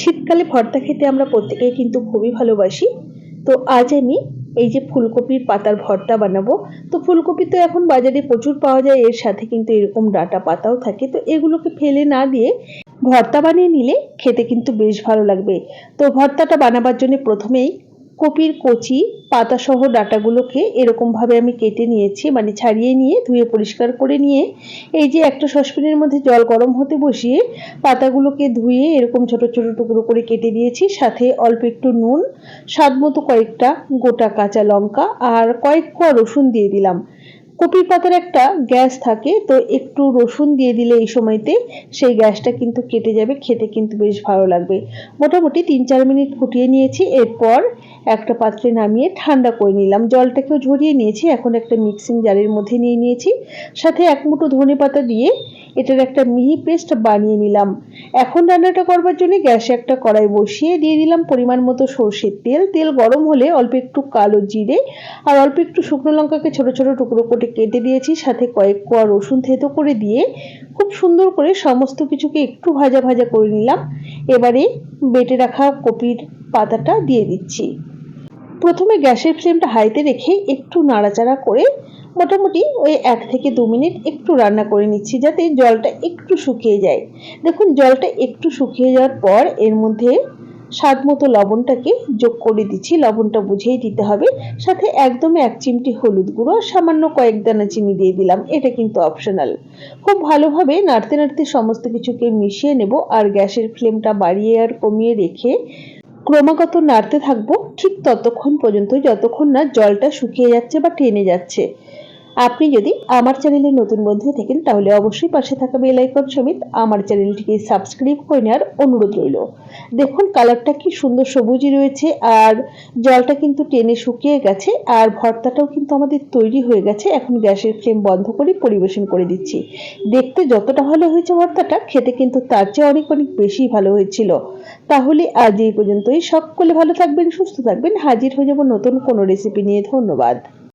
শীতকালে ভর্তা খেতে আমরা প্রত্যেকেই কিন্তু খুবই ভালোবাসি। তো আজ আমি এই যে ফুলকপির পাতার ভর্তা বানাবো, তো ফুলকপি তো এখন বাজারে প্রচুর পাওয়া যায়, এর সাথে কিন্তু এরকম ডাটা পাতাও থাকে। তো এগুলোকে ফেলে না দিয়ে ভর্তা বানিয়ে নিলে খেতে কিন্তু বেশ ভালো লাগবে। তো ভর্তাটা বানাবার জন্য প্রথমেই কপির কচি, পাতাসহ ডাটাগুলোকে এরকমভাবে আমি কেটে নিয়েছি মানে ছাড়িয়ে নিয়ে ধুয়ে পরিষ্কার করে নিয়ে, এই যে একটা সসপ্যানের মধ্যে জল গরম হতে বসিয়ে পাতাগুলোকে ধুয়ে এরকম ছোট ছোট টুকরো করে কেটে দিয়েছি সাথে অল্প একটু নুন, স্বাদ মতো কয়েকটা গোটা কাঁচা লঙ্কা আর কয়েক কোয়া রসুন দিয়ে দিলাম। কপির পাতার একটা গ্যাস থাকে, তো একটু রসুন দিয়ে দিলে এই সময়তে সেই গ্যাসটা কিন্তু কেটে যাবে, খেতে কিন্তু বেশ ভালো লাগবে। মোটামুটি তিন চার মিনিট ফুটিয়ে নিয়েছি, এরপর একটা পাত্রে নামিয়ে ঠান্ডা করে নিলাম। জলটাকেও ঝরিয়ে নিয়েছি, এখন একটা মিক্সিং জারের মধ্যে নিয়ে নিয়েছি। সাথে এক মুঠো ধনে পাতা দিয়ে এটার একটা মিহি পেস্ট বানিয়ে নিলাম। এখন রান্নাটা করবার জন্য গ্যাসে একটা কড়াই বসিয়ে দিয়ে দিলাম পরিমাণ মতো সর্ষের তেল। তেল গরম হলে অল্প একটু কালো জিরে আর অল্প একটু শুকনো লঙ্কাকে ছোট ছোট টুকরো করে কেটে দিয়েছি, সাথে কয়েক কোয়া রসুন থেতো করে দিয়ে খুব সুন্দর করে সমস্ত কিছুকে একটু ভাজা ভাজা করে নিলাম। এবারে বেটে রাখা কপির পাতাটা দিয়ে দিচ্ছি। প্রথমে গ্যাসের ফ্লেমটা হাইতে রেখে একটু নাড়াচাড়া করে মোটামুটি ওই এক থেকে দু মিনিট একটু রান্না করে নিচ্ছি, যাতে জলটা একটু শুকিয়ে যায়। দেখুন, জলটা একটু শুকিয়ে যাওয়ার পর এর মধ্যে স্বাদ মতো লবণটাকে যোগ করে দিচ্ছি। লবণটা বুঝেই দিতে হবে। সাথে একদম এক চিমটি হলুদ গুঁড়ো আর সামান্য কয়েক দানা চিনি দিয়ে দিলাম। এটা কিন্তু অপশনাল খুব ভালোভাবে নাড়তে নাড়তে সমস্ত কিছুকে মিশিয়ে নেব আর গ্যাসের ফ্লেমটা বাড়িয়ে আর কমিয়ে রেখে ক্রমাগত নাড়তে থাকব ঠিক ততক্ষণ পর্যন্ত, যতক্ষণ না জলটা শুকিয়ে যাচ্ছে বা টেনে যাচ্ছে। আপনি যদি আমার চ্যানেলে নতুন বন্ধু থাকেন, তাহলে অবশ্যই পাশে থাকা বেল আইকন সমেত আমার চ্যানেলটিকে সাবস্ক্রাইব করে নেওয়ার অনুরোধ রইল। দেখুন কালারটা কি সুন্দর সবুজই রয়েছে, আর জলটা কিন্তু টেনে শুকিয়ে গেছে, আর ভর্তাটাও কিন্তু আমাদের তৈরি হয়ে গেছে। এখন গ্যাসের ফ্লেম বন্ধ করে পরিবেশন করে দিচ্ছি। দেখতে যতটা ভালো হয়েছে ভর্তাটা, খেতে কিন্তু তার চেয়ে অনেক অনেক বেশি ভালো হয়েছিল। তাহলে আজ এই পর্যন্তই। সকলে ভালো থাকবেন, সুস্থ থাকবেন। হাজির হয়ে যাব নতুন কোনো রেসিপি নিয়ে। ধন্যবাদ।